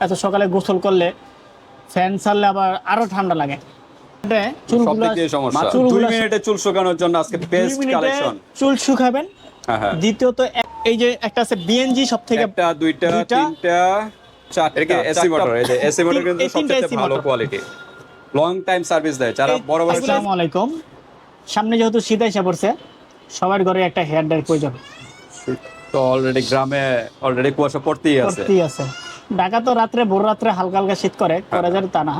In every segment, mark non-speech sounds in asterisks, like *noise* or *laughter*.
এত সকালে গোসল করলে ফ্যান ছাড়লে আবার আরও ঠান্ডা লাগে। চুল শুকানোর জন্য আজকে বেস্ট কালেকশন চুল শুকাবেন। হ্যাঁ হ্যাঁ। দ্বিতীয়ত এই যে একটা আছে বিএনজি সব থেকে দুইটা দুইটা, তিনটা চারটা। এটা কি এই যে এসি মোটর কিন্তু সবচেয়ে ভালো কোয়ালিটি লং টাইম সার্ভিস দেয়। যারা এই- বড় বড় আসসালামু আলাইকুম। সামনে যেহেতু শীত এসে পড়ছে সবার ঘরে একটা হেয়ার ড্রায়ার প্রয়োজন। তো অলরেডি গ্রামে অলরেডি কুয়াশা পড়তেই আছে। সত্যি আছে। ঢাকা তো রাত্রে ভোর রাত্রে হালকা হালকা শীত করে করা যায় তা না।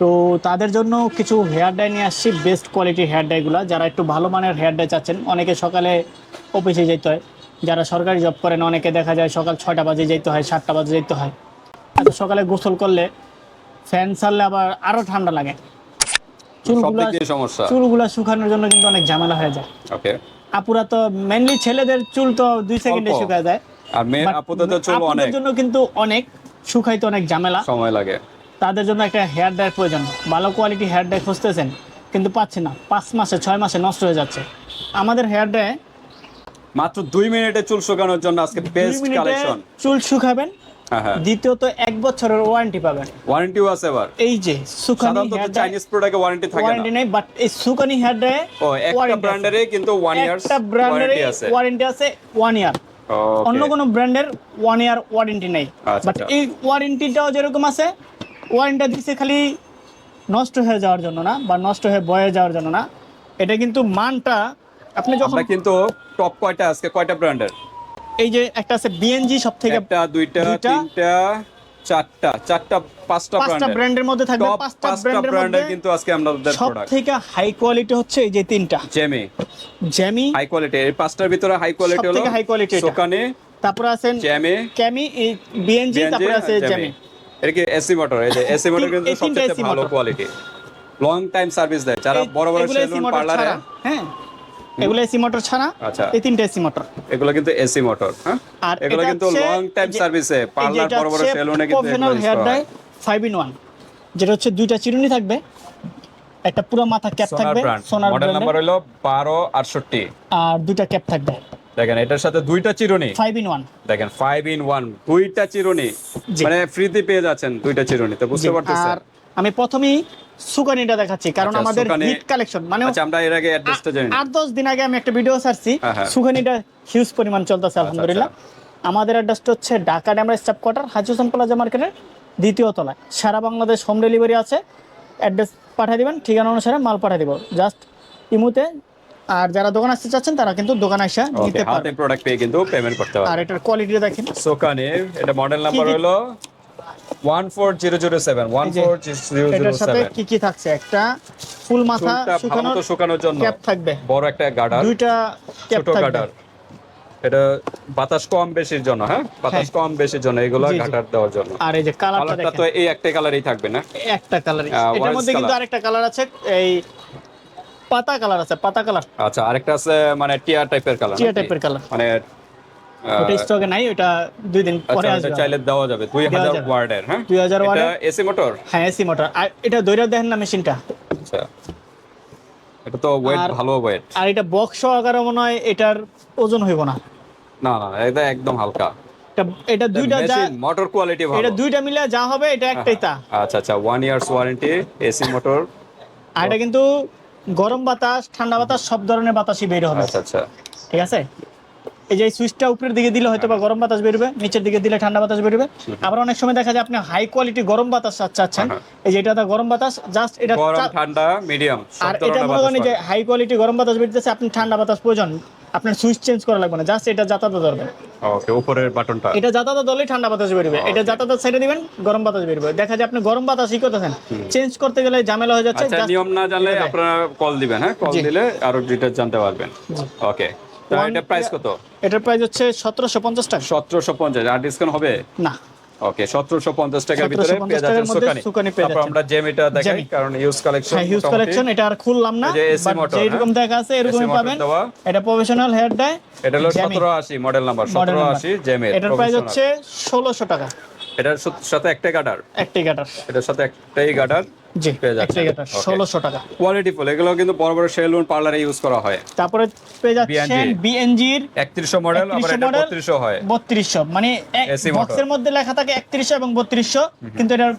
তো তাদের জন্য কিছু হেয়ার ডাই নিয়ে আসছি বেস্ট কোয়ালিটির হেয়ার ডাইগুলো যারা একটু ভালো মানের হেয়ার ডাই চাচ্ছেন অনেকে সকালে অফিসে যেতে হয়। যারা সরকারি জব করেন অনেকে দেখা যায় সকাল ছয়টা বাজে যেতে হয় সাতটা বাজে যেতে হয়। এত সকালে গোসল করলে ফ্যান ছাড়লে আবার আরও ঠান্ডা লাগে। সব চুলগুলো সমস্যা। চুলগুলো শুকানোর জন্য কিন্তু অনেক ঝামেলা হয়ে যায়। ওকে আপুরা তো মেনলি ছেলেদের চুল তো দুই সেকেন্ডে শুকায় যায়। আর মেয়ে But আপাতত চুল অনেক। জন্য কিন্তু অনেক শুকাইতে অনেক ঝামেলা। সময় লাগে। তাদের জন্য একটা হেয়ার ড্রায়ার প্রয়োজন। ভালো কোয়ালিটি হেয়ার ড্রাই খুঁজতেছেন কিন্তু পাচ্ছি না। পাঁচ মাসে ছয় মাসে নষ্ট হয়ে যাচ্ছে। আমাদের হেয়ার ড্রাই মাত্র দুই মিনিটে চুল শুকানোর জন্য আজকে বেস্ট কালেকশন চুল শুকাবেন। হ্যাঁ হ্যাঁ। দ্বিতীয়ত এক বছরের ওয়ারেন্টি পাবেন। ওয়ারেন্টিও আছে এবার এই যে সুকানি ড্রাই চাইনিজ প্রোডাক্টে ওয়ারেন্টি থাকে ওয়ারেন্টি নেই বাট এই সুকানি হেয়ার ড্রাই ও একটা ব্র্যান্ডেরই কিন্তু ওয়ান ইয়ার্স একটা ব্র্যান্ডের ওয়ারেন্টি আছে। ওয়ারেন্টি আছে ওয়ান ইয়ার Okay. অন্য কোনো ব্র্যান্ডের ওয়ান ইয়ার ওয়ারেন্টি নাই। আচ্ছা, বাট আচ্ছা। এই ওয়ারেন্টিটাও যেরকম আছে ওয়ারেন্টি দিচ্ছে খালি নষ্ট হয়ে যাওয়ার জন্য না বা নষ্ট হয়ে বয়ে যাওয়ার জন্য না। এটা কিন্তু মানটা আপনি যখন আমরা কিন্তু টপ কয়টা আজকে? কয়টা ব্র্যান্ডের? এই যে একটা আছে বিএনজি সব থেকে একটা দুইটা দুইটা, তিনটা। চারটা চারটা পাঁচটা পাঁচটা ব্র্যান্ডের মধ্যে থাকবে পাঁচটা ব্র্যান্ডের কিন্তু আজকে আমাদের সব থেকে হাই কোয়ালিটি হচ্ছে এই যে তিনটা। জেমি জ্যামি হাই কোয়ালিটি এই পাঁচটার ভিতরে হাই কোয়ালিটি হলো quality এটা। সোকানে তারপরে আছেন জ্যামি ক্যামি বিএনজি তারপরে আছে জ্যামি এর কি এসি মোটর এই যে এসি মোটর কিন্তু সবচেয়ে ভালো কোয়ালিটি লং টাইম সার্ভিস দেয়। যারা বড় বড় সেলুন পার্লারে হ্যাঁ। এগুলো এসি মোটর ছাড়া আচ্ছা। এই তিনটা এসি মোটর। এগুলো কিন্তু এসি মোটর হ্যাঁ? আর এগুলো কিন্তু লং টাইম সার্ভিসে পার্লার বড় বড় সেলুনে কিন্তু প্রফেশনাল এগুলো হেয়ার ডাই হয়। ফাইভ ইন ওয়ান যেটা হচ্ছে দুইটা চিরুনি থাকবে একটা পুরো মাথা ক্যাপ থাকবে সোনার মডেল নাম্বার হলো বারো আটষট্টি। আর দুইটা ক্যাপ থাকবে। দেখেন এটার সাথে দুইটা চিরুনি। ফাইভ ইন ওয়ান দেখেন ফাইভ ইন ওয়ান দুইটা চিরুনি। মানে ফ্রিতে পেয়ে যাচ্ছেন দুইটা চিরুনি তো বুঝতে পারতেছেন। আমি প্রথমেই সুকানিটা দেখাচ্ছি কারণ আচ্ছা, আমাদের হিট কালেকশন মানে আচ্ছা আমরা এর আগে অ্যাড্রেসটা জানি। আট দশ দিন আগে আমি একটা ভিডিও ছাড়ছি হ্যাঁ, হ্যাঁ। হিউজ পরিমাণ চলতেছে আলহামদুলিল্লাহ। আমাদের অ্যাড্রেসটা হচ্ছে Dhaka Demra staff quarter Haji Hossain plaza মার্কেটের দ্বিতীয় তলায়। সারা বাংলাদেশ হোম ডেলিভারি আছে অ্যাড্রেস পাঠিয়ে দিবেন ঠিকানা অনুসারে মাল পাঠিয়ে দিব। জাস্ট ইমুতে আর যারা দোকান আসতে চাচ্ছেন তারা কিন্তু দোকান আসা নিতে হাতে পারবে প্রোডাক্ট পেয়ে কিন্তু পেমেন্ট করতে আর পারবেন এটার কোয়ালিটি দেখেন। সোকানে এটা মডেল নাম্বার হলো? One four zero zero seven one এই যে, ফোর জিরো জিরো এটার সাথে সেভেন কি কি থাকছে? একটা ফুল মাথা শুকানোর শুকানোর জন্য ক্যাপ থাকবে। বড় একটা গার্ডার দুইটা ক্যাপ ছোট গার্ডার এটা বাতাস কম বেশির জন্য হ্যাঁ? বাতাস কম বেশির জন্য এগুলো জি, জি। গাটার দেওয়ার জন্য। আর এই যে কালারটা দেখেন তো এই একটা কালারই থাকবে না? একটা কালার এটার মধ্যে কিন্তু আরেকটা কালার আছে এই পাতা কালার আছে পাতা কালার। আচ্ছা আরেকটা আছে মানে টিয়ার টাইপের কালার টিয়া টাইপের কালার। মানে ওটা স্টকে নাই ওটা দুই দিন পরে আচ্ছা আসবে। চাইলে দেওয়া যাবে দুই হাজার যাবে। ওয়ার্ডের হ্যাঁ? 2000 এটা এসি মোটর? হ্যাঁ এসি মোটর। আর এটা দইরা দেখেন না মেশিনটা। আচ্ছা। এটা তো ওয়েট ভালো ওয়েট আর এটা বক্স সহকারে মনে হয় এটার ওজন হইব না। না না এটা একদম হালকা। এটা দুইটা যা মোটর কোয়ালিটি ভালো। এটা দুইটা মিলে যা হবে এটা একটাই তা। আচ্ছা আচ্ছা one years warranty AC motor. আর এটা কিন্তু গরম বাতাস ঠান্ডা বাতাস সব ধরনের বাতাসই বের হবে। আচ্ছা আচ্ছা। ঠিক আছে? এই যে সুইচটা উপরের দিকে দিলে হয়তো বা গরম বাতাস বেরোবে নিচের দিকে দিলে ঠান্ডা বাতাস বেরোবে। আবার অনেক সময় দেখা যায় আপনি হাই কোয়ালিটি গরম বাতাস চাচ্ছেন। হ্যাঁ। এই যে এটা গরম বাতাস জাস্ট এটা ঠান্ডা মিডিয়াম আর এটা মনে করেন যে হাই কোয়ালিটি গরম বাতাস বেরোতেছে আপনি ঠান্ডা বাতাস প্রয়োজন। আপনার সুইচ চেঞ্জ করা লাগবে না জাস্ট এটা যাতায়াত ধরবে। ওকে উপরের বাটনটা। এটা যাতায়াত ধরলেই ঠান্ডা বাতাস বেরোবে। এটা যাতায়াত সাইডে দিবেন গরম বাতাস বেরোবে। দেখা যায় আপনি গরম বাতাস ই করতেছেন। চেঞ্জ করতে গেলে ঝামেলা হয়ে যাচ্ছে আচ্ছা নিয়ম না জানলে আপনারা কল দিবেন হ্যাঁ? কল দিলে আরও ডিটেইলস জানতে পারবেন। ওকে এটা প্রাইস কত? এটার প্রাইস হচ্ছে সতেরোশো পঞ্চাশ টাকা। সতেরোশো পঞ্চাশ আর ডিসকাউন্ট হবে? না। ওকে সতেরোশো পঞ্চাশ টাকার ভিতরে 1750 পেয়ে যাচ্ছেন সুকানি তারপর। আমরা জেমিটা দেখাই কারণ ইউজ কালেকশন হিউজ কালেকশন এটা আর খুললাম না বাট যেরকম হ্যাঁ? দেখা আছে এরকমই পাবেন। এটা প্রফেশনাল হেয়ার ডাই এটা হলো জ্যামি। সতেরো আশি মডেল নাম্বার মডেল সতেরো আশি জেমের এটার প্রাইস হচ্ছে ষোলোশো টাকা। এটার সাথে একটাই গাডার একটি গাটার এটার সাথে একটাই গাডার জি পেয়ে Okay. ষোলোশো টাকা। কোয়ালিটি ফুল এগুলো কিন্তু বড় বড় সেলুন পার্লারে ইউজ করা হয়। তারপরে পেয়ে যাচ্ছেন বিএনজির একত্রিশশো মডেল আবার এটা বত্রিশশো হয়। বত্রিশশো। মানে বক্সের মধ্যে লেখা থাকে একত্রিশশো এবং বত্রিশশো কিন্তু এটার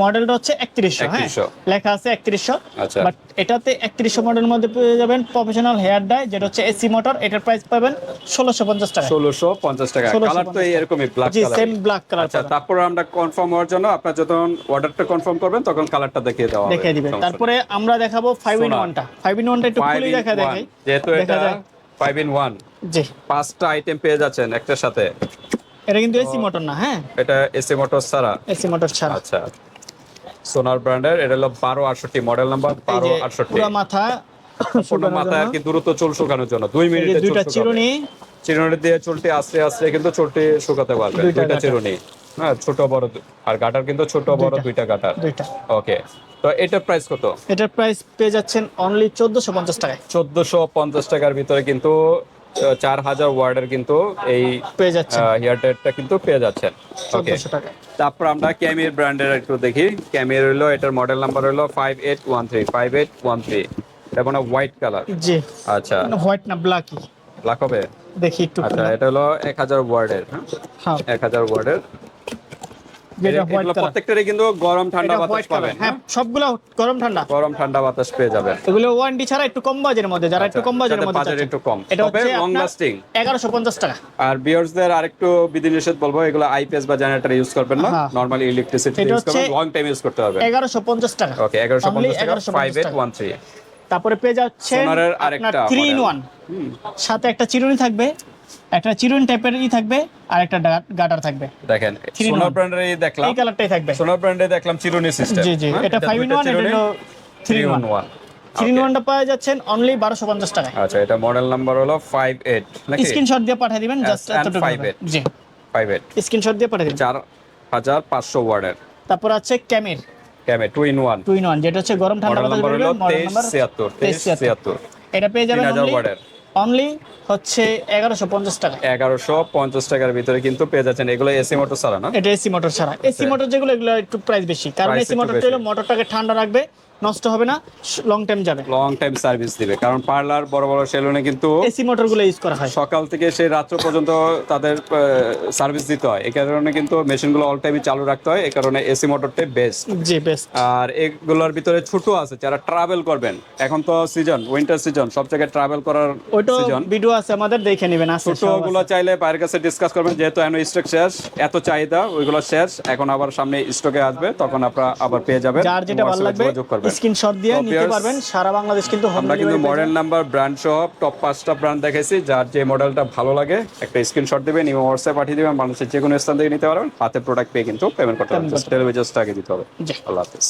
মডেলটা হচ্ছে একত্রিশশো হ্যাঁ? লেখা আছে একত্রিশশো। আচ্ছা। বাট এটাতে একত্রিশশো মডেলের মধ্যে পেয়ে যাবেন প্রফেশনাল হেয়ার ডাই যেটা হচ্ছে এসি মোটর এটার প্রাইস পাবেন ষোলোশো পঞ্চাশ টাকা। ষোলোশো পঞ্চাশ টাকা। 1650 কালার তো এরকমই ব্ল্যাক জি সেম ব্ল্যাক কালার আচ্ছা তারপর আমরা কনফার্ম হওয়ার জন্য আপনার যখন অর্ডারটা কনফার্ম করবেন তখন কালারটা দেখিয়ে দেওয়া হবে। দেখিয়ে দিবেন। তারপরে আমরা দেখাবো ফাইভ ইন। ওয়ানটা ফাইভ ইন ওয়ানটা একটু in দেখা দেখাই। যেহেতু এটা। ফাইভ ইন ওয়ান জি। পাঁচটা আইটেম পেয়ে যাচ্ছেন একটার সাথে। এটা কিন্তু এসি মোটর না হ্যাঁ? এটা এসি মোটর ছাড়া। এসি মোটর ছাড়া। আচ্ছা। সোনার ব্র্যান্ডের এটা হলো বারো আটষট্টি মডেল নাম্বার বারো আটষট্টি। পুরো মাথা *laughs* কোনো শুকানোর আর কি দ্রুত চুল শুকানোর জন্য। দুই মিনিটে দুইটা চিরুনি। চিরুনি দিয়ে চুলটি আস্তে আস্তে কিন্তু চুলটি শুকাতে পারবে। দুইটা চিরুনি। হ্যাঁ ছোট বড় আর গাটার কিন্তু ছোট বড় দুইটা। গাটার দুইটা। ওকে। তো এটার প্রাইস কত? এটার প্রাইস পেয়ে যাচ্ছেন অনলি চোদ্দশো পঞ্চাশ টাকায়। চোদ্দশো পঞ্চাশ টাকার ভিতরে কিন্তু চার হাজার ওয়ার্ডের কিন্তু এই পেয়ে যাচ্ছেন। হেয়ার ডেটটা কিন্তু পেয়ে যাচ্ছেন। ওকে তারপর আমরা ক্যামির ব্র্যান্ডের একটু দেখি। ক্যামির হলো এটার মডেল নাম্বার হলো five eight one three five eight one three এটা মানে হোয়াইট কালার জি। আচ্ছা। হোয়াইট না ব্ল্যাকই ব্ল্যাক হবে? দেখি একটু আচ্ছা এটা হলো এক হাজার ওয়ার্ডের হ্যাঁ। এক হাজার ওয়ার্ডের যেটা হোয়াইট এগুলো কালার প্রত্যেকটারই কিন্তু গরম ঠান্ডা বাতাস পাবেন হ্যাঁ সবগুলো গরম ঠান্ডা। গরম ঠান্ডা বাতাস পেয়ে যাবেন। এগুলো ওয়ারেন্টি ছাড়া একটু কম বাজের মধ্যে যারা একটু কম বাজের মধ্যে বাজার একটু কম। এটা হচ্ছে লং লাস্টিং এগারোশো পঞ্চাশ টাকা। আর বিয়ার্সদের আরেকটু বিধিনিষেধ বলব এগুলো আইপিএস বা জেনারেটর ইউজ করবেন না। হ্যাঁ। নরমালি ইলেকট্রিসিটি ইউজ করবেন হচ্ছে লং টাইম ইউজ করতে হবে। এগারোশো পঞ্চাশ টাকা। ওকে এগারোশো Only পঞ্চাশ টাকা। 1150 টাকা। ওয়ান থ্রি তারপরে পেয়ে যাচ্ছে সোনারের আরেকটা ইন। সাথে একটা চিরুনি থাকবে। একটা চিরুন টাইপের ই থাকবে আর একটা গাটার থাকবে। দেখেন সোনার। ব্র্যান্ডের দেখলাম। এই কালারটাই থাকবে। সোনার ব্র্যান্ডে দেখলাম চিরুনি সিস্টেম জি জি এটা ফাইভ ইন ওয়ান এটা হলো three in one one three in ওয়ানটা পাওয়া যাচ্ছেন অনলি বারোশো পঞ্চাশ টাকায়। আচ্ছা এটা মডেল নাম্বার হলো ফাইভ এইট নাকি? স্ক্রিনশট দিয়ে পাঠিয়ে দিবেন জাস্ট এতটুকু। জি। ফাইভ এইট স্ক্রিনশট দিয়ে পাঠিয়ে দিন চার হাজার পাঁচশো ওয়ার্ডের। তারপর আছে ক্যামের ক্যামে two in one two in one যেটা হচ্ছে গরম ঠান্ডা মডেল বাতাস নাম্বার হলো মডেল তেইশ নাম্বার ছিয়াত্তর। তেইশ ছিয়াত্তর। এটা পেয়ে যাবেন অনলি ওয়ার্ডের। অনলি হচ্ছে এগারোশো পঞ্চাশ টাকা। এগারোশো পঞ্চাশ টাকার ভিতরে কিন্তু পেয়ে যাচ্ছেন। এগুলো এসি মোটর ছাড়া না? এটা এসি মোটর ছাড়া। এসি মোটর যেগুলো এগুলো একটু প্রাইস বেশি। কারণ এসি মোটর মোটরটা হলো মোটরটাকে ঠান্ডা রাখবে নষ্ট হবে না লং টাইম যাবে। লং টাইম সার্ভিস দিবে কারণ পার্লার বড় বড় সেলুনে কিন্তু এসি মোটরগুলো ইউজ করা হয়। সকাল থেকে সেই রাত্র পর্যন্ত তাদের সার্ভিস দিতে হয়। এই কারণে কিন্তু মেশিনগুলো অল টাইমই চালু রাখতে হয় এই কারণে এসি মোটরটাই বেস্ট জি বেস্ট আর এগুলোর ভিতরে ছোট আছে যারা ট্রাভেল করবেন এখন তো সিজন উইন্টার সিজন সব জায়গায় ট্রাভেল করার সিজন ভিডিও আছে আমাদের দেখে নেবেন আছে ছোটগুলো চাইলে বাইরের কাছে ডিসকাস করবেন যেহেতু এখন স্টক শেষ এত চাহিদা ওইগুলো শেষ এখন আবার সামনে স্টকে আসবে তখন আপনারা আবার পেয়ে যাবেন যার যেটা ভালো লাগবে যোগাযোগ করবেন। স্ক্রিনশট দিয়ে নিতে পারবেন। সারা বাংলাদেশ কিন্তু আমরা কিন্তু মডেল নাম্বার ব্র্যান্ড সহ টপ পাঁচটা ব্র্যান্ড দেখাইছি যার যে মডেলটা ভালো লাগে একটা স্ক্রিনশট দেবেন এবং হোয়াটসঅ্যাপ পাঠিয়ে দেবেন মানুষের যে কোনো স্থান থেকে নিতে পারবেন। হাতে প্রোডাক্ট পেয়ে কিন্তু পেমেন্ট করতে পারবেন। ডেলিভারি করতে আগে দিতে হবে। আল্লাহ হাফিজ।